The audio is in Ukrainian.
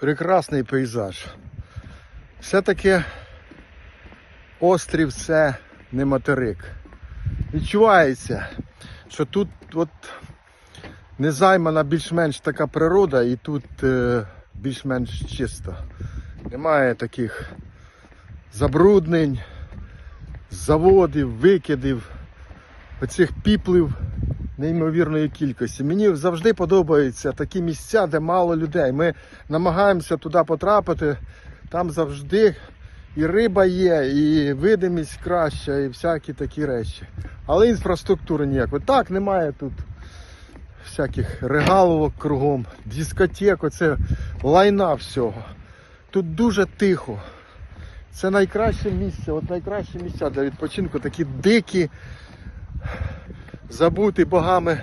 Прекрасний пейзаж. Все-таки острів це не материк. Відчувається, що тут от незаймана більш-менш така природа і тут е, більш-менш чисто. Немає таких забруднень, заводів, викидів, оцих піплів неймовірної кількості. Мені завжди подобаються такі місця, де мало людей. Ми намагаємося туди потрапити, там завжди і риба є, і видимість краща, і всякі такі речі. Але інфраструктури ніякої. Так, немає тут всяких регаловок кругом, дискотек, оце лайна всього. Тут дуже тихо. Це найкраще місце, от найкраще місця для відпочинку, такі дикі, забуті богами